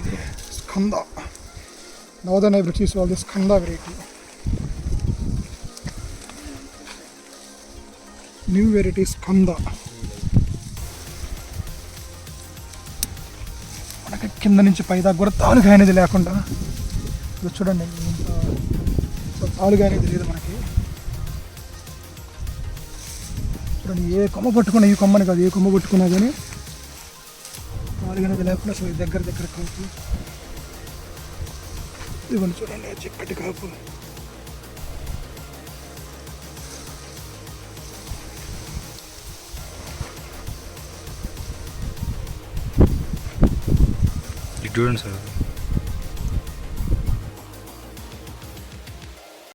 ఇది స్కంద నవదన బ్రిటిష్ వాళ్ళది Skanda variety new variety Skanda. మనకి కింద నుంచి పై దాకా కూడా తాలుగా అనేది లేకుండా. ఇది చూడండి సో తాలుగా అనేది లేదు మనకి. చూడండి ఏ కొమ్మ పట్టుకున్నా ఈ కొమ్మని కాదు ఏ కొమ్మ పట్టుకున్నా కానీ తాలుగా లేకుండా అసలు దగ్గర దగ్గర కాపు ఇవన్నీ చూడండి చిక్కటి కాపు. చూడండి సార్.